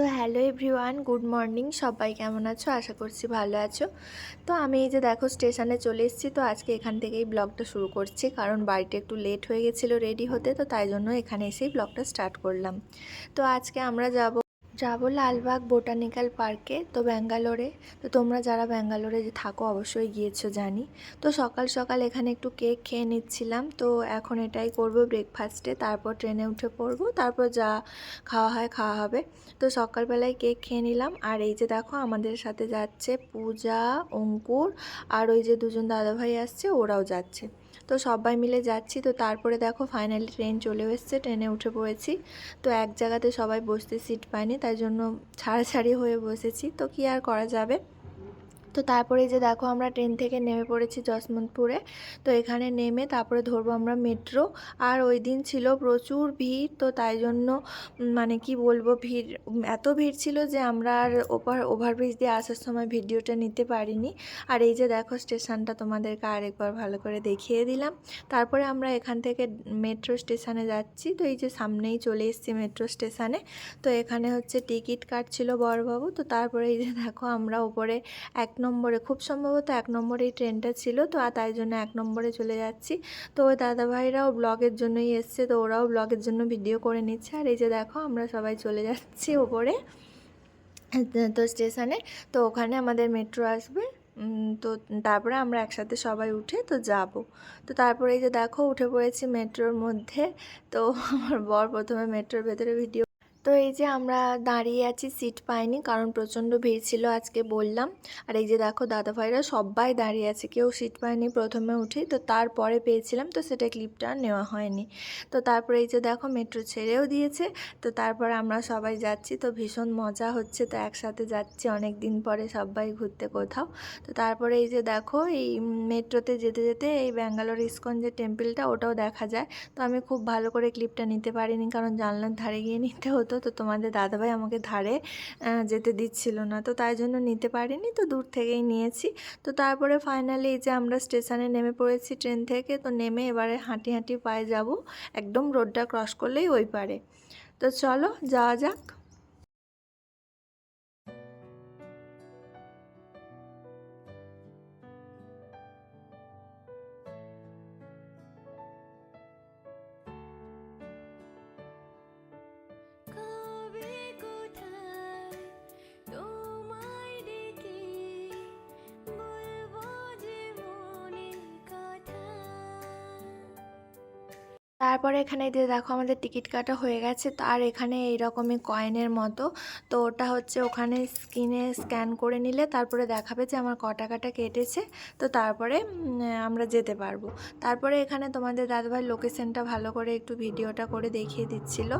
তো hello everyone, good morning. সবাই কেমন আছো? আশা করছি ভালো আছো। তো আমি এই যে দেখো, স্টেশনে চলে এসেছি। তো আজকে এখান থেকেই ব্লগটা শুরু করছি। কারণ বাড়িতে একটু লেট হয়ে গেছিল রেডি হতে, তো তাই জন্য এখানে এসেই ব্লগটা স্টার্ট করলাম। তো আজকে আমরা যাব যাব লালবাগ বোটানিক্যাল পার্কে, তো ব্যাঙ্গালোরে। তো তোমরা যারা ব্যাঙ্গালোরে যে থাকো অবশ্যই গিয়েছো জানি। তো সকাল সকাল এখানে একটু কেক খেয়ে নিচ্ছিলাম, তো এখন এটাই করব ব্রেকফাস্টে, তারপর ট্রেনে উঠে পড়ব, তারপর যা খাওয়া হয় খাওয়া হবে। তো সকালবেলায় কেক খেয়ে নিলাম, আর এই যে দেখো আমাদের সাথে যাচ্ছে পূজা, অঙ্কুর, আর ওই যে দুজন দাদাভাই আসছে, ওরাও যাচ্ছে। তো সবাই মিলে যাচ্ছি। তো তারপরে দেখো ফাইনালি ট্রেন চলে এসছে ট্রেনে উঠে পড়েছি। তো এক জায়গাতে সবাই বসতে সিট পায়নি, তাই জন্য ছাড়াছাড়ি হয়ে বসেছি। তো কি আর করা যাবে? তো তারপরে যে দেখো আমরা ট্রেন থেকে নেমে পড়েছি যশবন্তপুরে, তো এখানে নেমে তারপরে ধরবো আমরা মেট্রো আর ওই দিন ছিল প্রচুর ভিড়, তো তাই জন্য মানে কি বলব ভিড় এত ভিড় ছিল যে আমরা আর ওপার ওভারব্রিজ দিয়ে আসার সময় ভিডিওটা নিতে পারিনি। আর এই যে দেখো স্টেশনটা তোমাদেরকে আরেকবার ভালো করে দেখিয়ে দিলাম। তারপরে আমরা এখান থেকে মেট্রো স্টেশনে যাচ্ছি, তো এই যে সামনেই চলে এসেছি মেট্রো স্টেশনে তো এখানে হচ্ছে টিকিট কাটছিল বড়বাবু, তো তারপরে এই যে দেখো আমরা উপরে এক নম্বরে, খুব সম্ভবত এক নম্বরে এই ট্রেনটা ছিল, তো আর তাই জন্য এক নম্বরে চলে যাচ্ছি। তো ওই দাদাভাইরাও ব্লগের জন্যই এসছে, তো ওরাও ব্লগের জন্য ভিডিও করে নিচ্ছে। আর এই যে দেখো, আমরা সবাই চলে যাচ্ছি ওপরে, তো স্টেশনে। তো ওখানে আমাদের মেট্রো আসবে তো তারপরে আমরা একসাথে সবাই উঠে, তো যাব। তো তারপরে এই যে দেখো, উঠে পড়েছি মেট্রোর মধ্যে, তো আমার বর প্রথমে মেট্রোর ভেতরে ভিডিও তো এই যে আমরা দাঁড়িয়ে আছি সিট পাইনি কারণ প্রচণ্ড ভিড় ছিল আজকে বললাম। আর এই যে দেখো দাদাভাইরা সবাই দাঁড়িয়ে আছে, কেউ সিট পায়নি প্রথমে উঠেই। তো তারপরে পেয়েছিলাম, তো সেটা ক্লিপটা নেওয়া হয়নি। তো তারপরে এই যে দেখো মেট্রো ছেড়েও দিয়েছে, তো তারপরে আমরা সবাই যাচ্ছি। তো ভীষণ মজা হচ্ছে, তো একসাথে যাচ্ছি অনেক দিন পরে সবাই ঘুরতে কোথাও। তো তারপরে এই যে দেখো, এই মেট্রোতে যেতে যেতে এই ব্যাঙ্গালোর ইস্কন যে টেম্পলটা ওটাও দেখা যায়। তো আমি খুব ভালো করে ক্লিপটা নিতে পারিনি কারণ জানলার ধারে গিয়ে নিতে হতো। তো তোমাদের দাদাভাই আমাকে ধারে যেতে দিচ্ছিল না। তো তাই জন্য নিতে পারিনি, তো দূর থেকেই নিয়েছি। তো তারপরে ফাইনালি এই যে আমরা স্টেশনে নেমে পড়েছি ট্রেন থেকে, তো নেমে এবারে হাঁটি হাঁটি পায়ে যাব। একদম রোডটা ক্রস করলেই ওই পারে। তো চলো, যাওয়া যাক। তারপরে এখানে যে দেখো আমাদের টিকিট কাটা হয়ে গেছে, তার এখানে এইরকমই কয়েনের মতো। তো ওটা হচ্ছে ওখানে স্ক্রিনে স্ক্যান করে নিলে তারপরে দেখাবে যে আমার ক টাকাটা কেটেছে, তো তারপরে আমরা যেতে পারব। তারপরে এখানে তোমাদের দাদাভাই লোকেশনটা ভালো করে একটু ভিডিওটা করে দেখিয়ে দিচ্ছিল।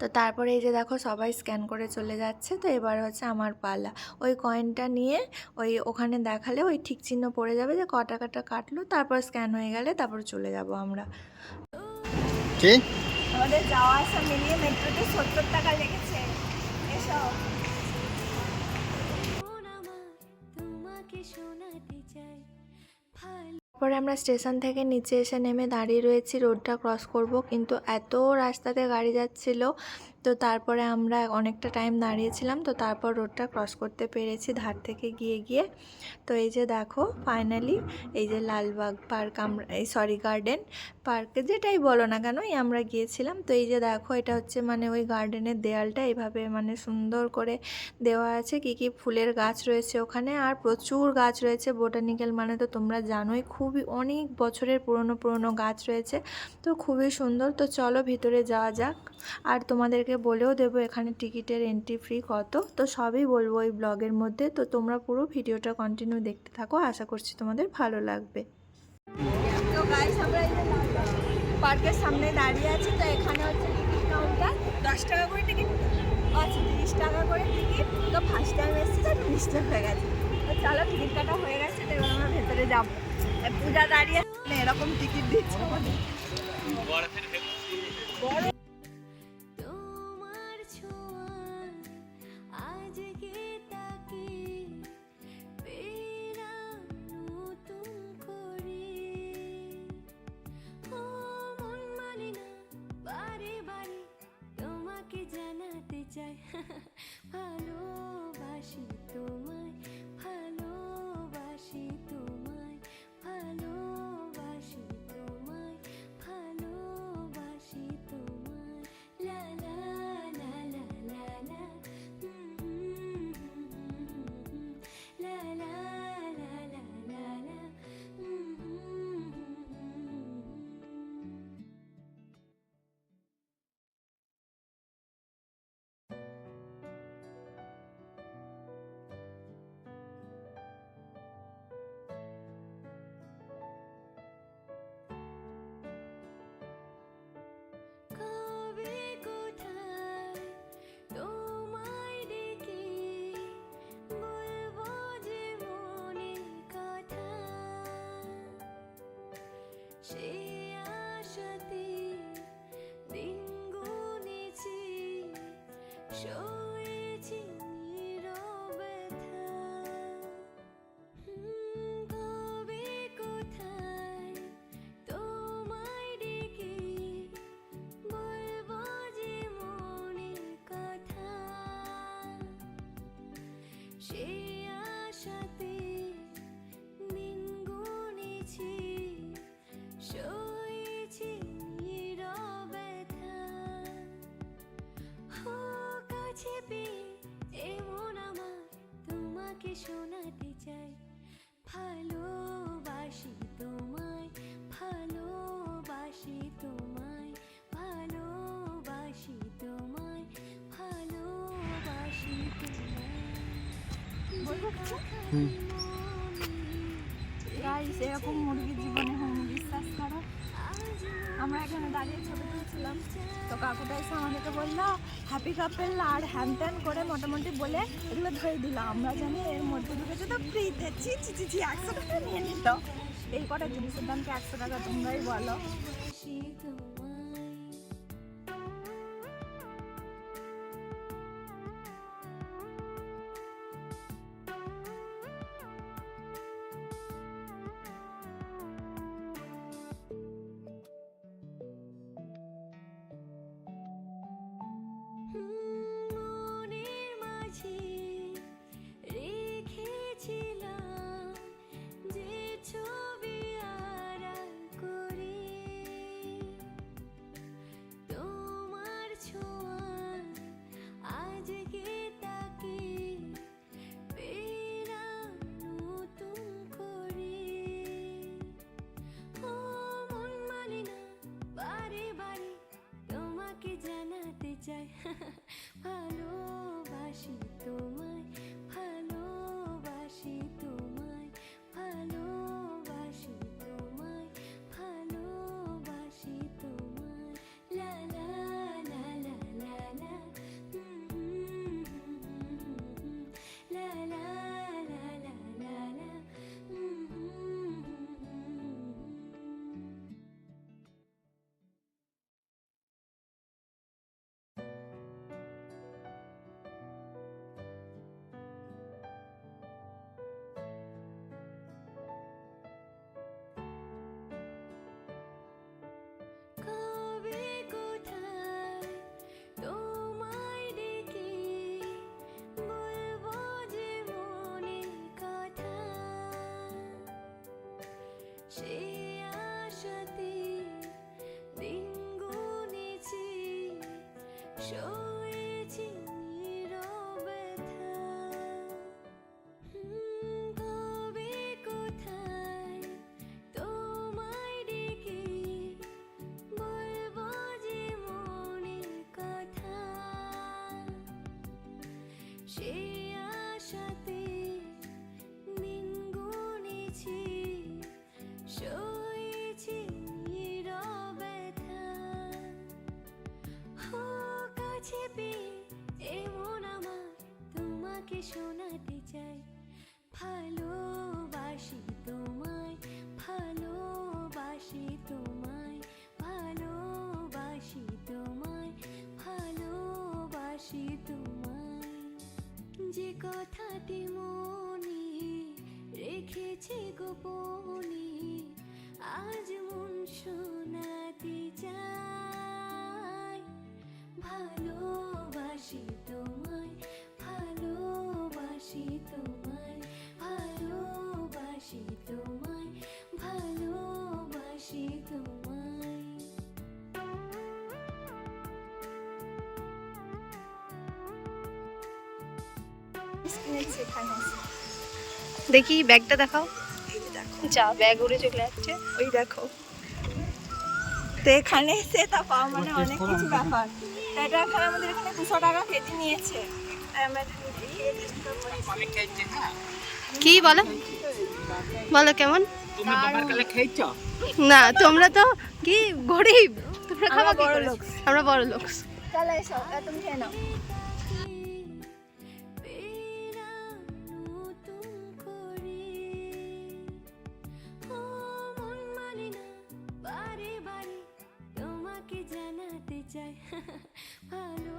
তো তারপরে এই যে দেখো সবাই স্ক্যান করে চলে যাচ্ছে তো এবার হচ্ছে আমার পালা। ওই কয়েনটা নিয়ে ওই ওখানে দেখালে ওই ঠিক চিহ্ন পড়ে যাবে যে ক টাকাটা কাটলো তারপর স্ক্যান হয়ে গেলে তারপর চলে যাব আমরা। আমাদের যাওয়া আসা মিলিয়ে মেট্রোতে সত্তর টাকা লেগেছে। এসব তারপরে আমরা স্টেশন থেকে নিচে এসে নেমে দাঁড়িয়ে রয়েছি, রোডটা ক্রস করব। কিন্তু এত রাস্তাতে গাড়ি যাচ্ছিল তো তারপরে আমরা অনেকটা টাইম দাঁড়িয়েছিলাম, তো তারপর রোডটা ক্রস করতে পেরেছি ধার থেকে গিয়ে গিয়ে। তো এই যে দেখো ফাইনালি এই যে লালবাগ পার্ক আমরা, এই সরি গার্ডেন পার্কে যেটাই বলো না কেন, এই আমরা গিয়েছিলাম। তো এই যে দেখো, এটা হচ্ছে মানে ওই গার্ডেনের দেয়ালটা এইভাবে মানে সুন্দর করে দেওয়া আছে। কি কি ফুলের গাছ রয়েছে ওখানে, আর প্রচুর গাছ রয়েছে। বোটানিক্যাল মানে তো তোমরা জানোই, খুবই অনেক বছরের পুরনো পুরনো গাছ রয়েছে। তো খুবই সুন্দর। তো চলো ভিতরে যাওয়া যাক। আর তোমাদেরকে বলেও দেবো এখানে টিকিটের এন্ট্রি ফ্রি কত? তো সবই বলব এই ব্লগের মধ্যে। তো তোমরা পুরো ভিডিওটা কন্টিনিউ দেখতে থাকো আশা করছি তোমাদের ভালো লাগবে। তো গাইস আমরা এই পার্কের সামনে দাঁড়িয়ে আছি তো এখানে হচ্ছে টিকিট কাউন্টার দশ টাকা করে টিকিট আচ্ছা তিরিশ টাকা করে টিকিট তো ফার্স্ট টাইম এসেছি তো মিস্টেক হয়ে গেছে। তো চলো টিকিট কাটা হয়ে গেছে তো এবার আমরা ভেতরে যাব। পূজা দাঁড়িয়ে এরকম টিকিট দিচ্ছে আমাদের। সে এরকম মুরগি জীবনে বিশ্বাস করো। আমরা এখানে দাঁড়িয়ে ছবি তুলছিলাম। তো কাকুটা এসে আমাদেরকে বলল হ্যাপি কাপেল আর হ্যান করে মোটামুটি বলে এগুলো ধরে দিল। আমরা জানি এর মধ্যে ঢুকেছে তো ফ্রিতে। চি চি চি একশো টাকা নিয়ে নিত। এই কটা জিনিসের দাম কি একশো টাকা তোমরাই বলো? শোনাতে চাই। দেখি ব্যাগটা দেখাও। এই যে ব্যাগ উড়ে চলে যাচ্ছে। ওই দেখো। তো এখানে এসে তা পাওয়া মানে অনেক কিছু ব্যাপার। তো এটা এখানে আমাদের এখানে দুশো টাকা কেজি নিয়েছে। কি বলো? বলো কেমন? না তোমরা তো কি গরিব? তোমরা আমরা খাবা কি বড় লোক। আমরা বড় লোক। তাহলে এসো তুমি খেয়ে নাও। তোমাকে জানাতে চাই। ভালোবাসি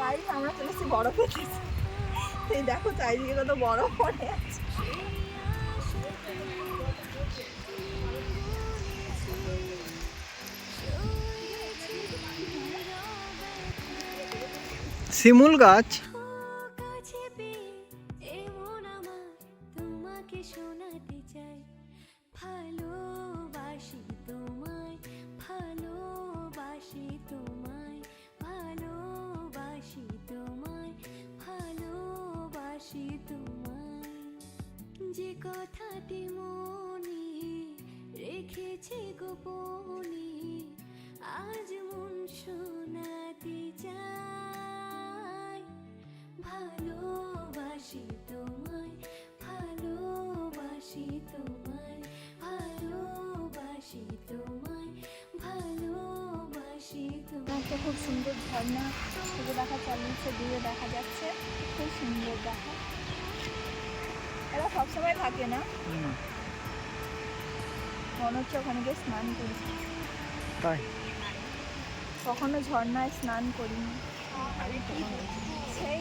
গাইস আমরা চলে এসেছি বরফের কাছে এই দেখো, চারিদিকে কত বরফ পড়ে আছে। শিমুল গাছ? রেখেছে গোপনে আজ মন শোনাতে চাই। ভালোবাসি তোমায় ভালোবাসি তোমায় ভালোবাসি তোমায় ভালোবাসি তোমায়। একটা খুব সুন্দর ঝর্ণা শুধু দেখা চালিয়েছে দূরে দেখা যাচ্ছে। খুব সুন্দর দেখা। এরা সবসময় থাকে না? মনে হচ্ছে ওখানে গিয়ে স্নান করি। তাই? কখনো ঝর্ণায় স্নান করিনি। সেই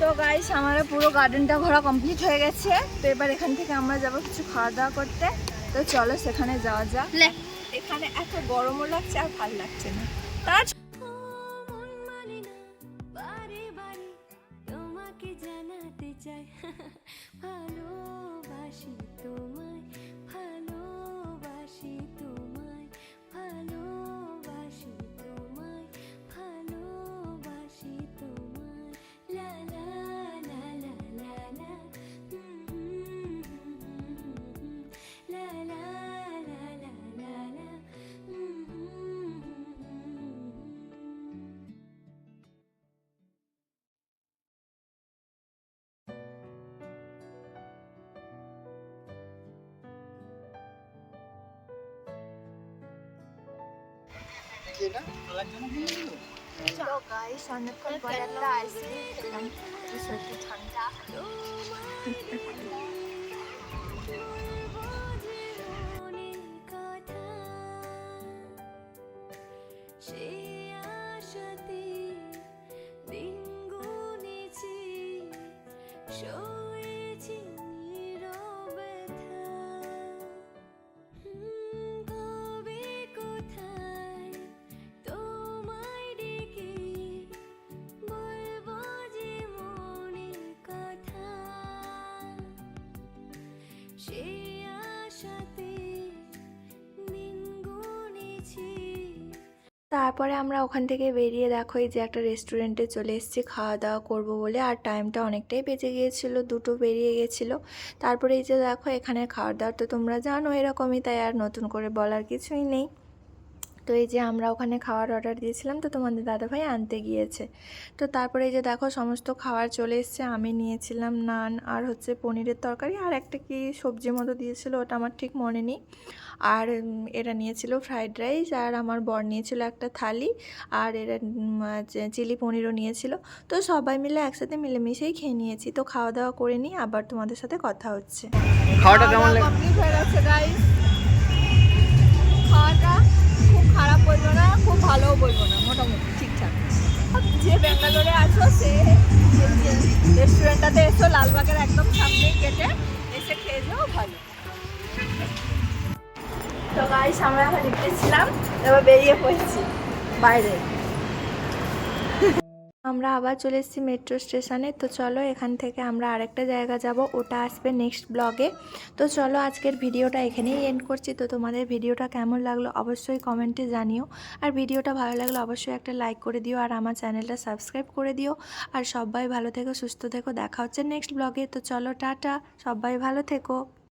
তো গাইস আমাদের পুরো গার্ডেনটা ঘোরা কমপ্লিট হয়ে গেছে। তো এবার এখান থেকে আমরা যাব কিছু খাওয়া দাওয়া করতে। তো চলো সেখানে যাওয়া যাক। এখানে এত গরমও লাগছে আর ভালো লাগছে না। তার তোমাকে জানাতে চাই। ভালোবাসি তোমায়। তো গাইস অনেকক্ষণ ঠান্ডা তারপরে আমরা ওখান থেকে বেরিয়ে দেখো এই যে একটা রেস্টুরেন্টে চলে এসেছি খাওয়া দাওয়া করব বলে। আর টাইমটা অনেকটাই বেজে গিয়েছিল, দুটো বেরিয়ে গেছিল। তারপরে এই যে দেখো এখানে খাওয়ার দাওয়ার তো তোমরা জানো, এরকমই তাই আর নতুন করে বলার কিছুই নেই। তো এই যে আমরা ওখানে খাওয়ার অর্ডার দিয়েছিলাম তো তোমাদের দাদাভাই আনতে গিয়েছে। তো তারপরে এই যে দেখো সমস্ত খাবার চলে এসছে আমি নিয়েছিলাম নান আর হচ্ছে পনিরের তরকারি আর একটা কি সবজি মতো দিয়েছিল ওটা আমার ঠিক মনে নেই। আর এরা নিয়েছিল ফ্রাইড রাইস আর আমার বর নিয়েছিল একটা থালি আর এরা চিলি পনিরও নিয়েছিল। তো সবাই মিলে একসাথে মিলেমিশেই খেয়ে নিয়েছি। তো খাওয়া দাওয়া করে নিই আবার তোমাদের সাথে কথা হচ্ছে। খাওয়াটা কেমন লাগে খাওয়াটা বলব না, খুব ভালোও বলব না, মোটামুটি ঠিকঠাক। যে ব্যাঙ্গালোরে আছো, সে রেস্টুরেন্টটাতে এসো, লালবাগের একদম সামনেই কেটে এসে খেয়ে যাও, ভালো। তো গাইস আমরা এখন লিখতেছিলাম এবার বেরিয়ে পড়েছি বাইরে। আমরা আবার চলে এসেছি মেট্রো স্টেশনে তো চলো এখান থেকে আমরা আরেকটা জায়গা যাব, ওটা আসবে নেক্সট ব্লগে তো চলো আজকের ভিডিওটা এখানেই এন্ড করছি। তো তোমাদের ভিডিওটা কেমন লাগল অবশ্যই কমেন্টে জানিও। আর ভিডিওটা ভালো লাগলে অবশ্যই একটা লাইক করে দিও আর আমার চ্যানেলটা সাবস্ক্রাইব করে দিও। আর সবাই ভালো থেকো, সুস্থ থেকো। দেখা হচ্ছে নেক্সট ব্লগে তো চলো টাটা, সবাই ভালো থেকো।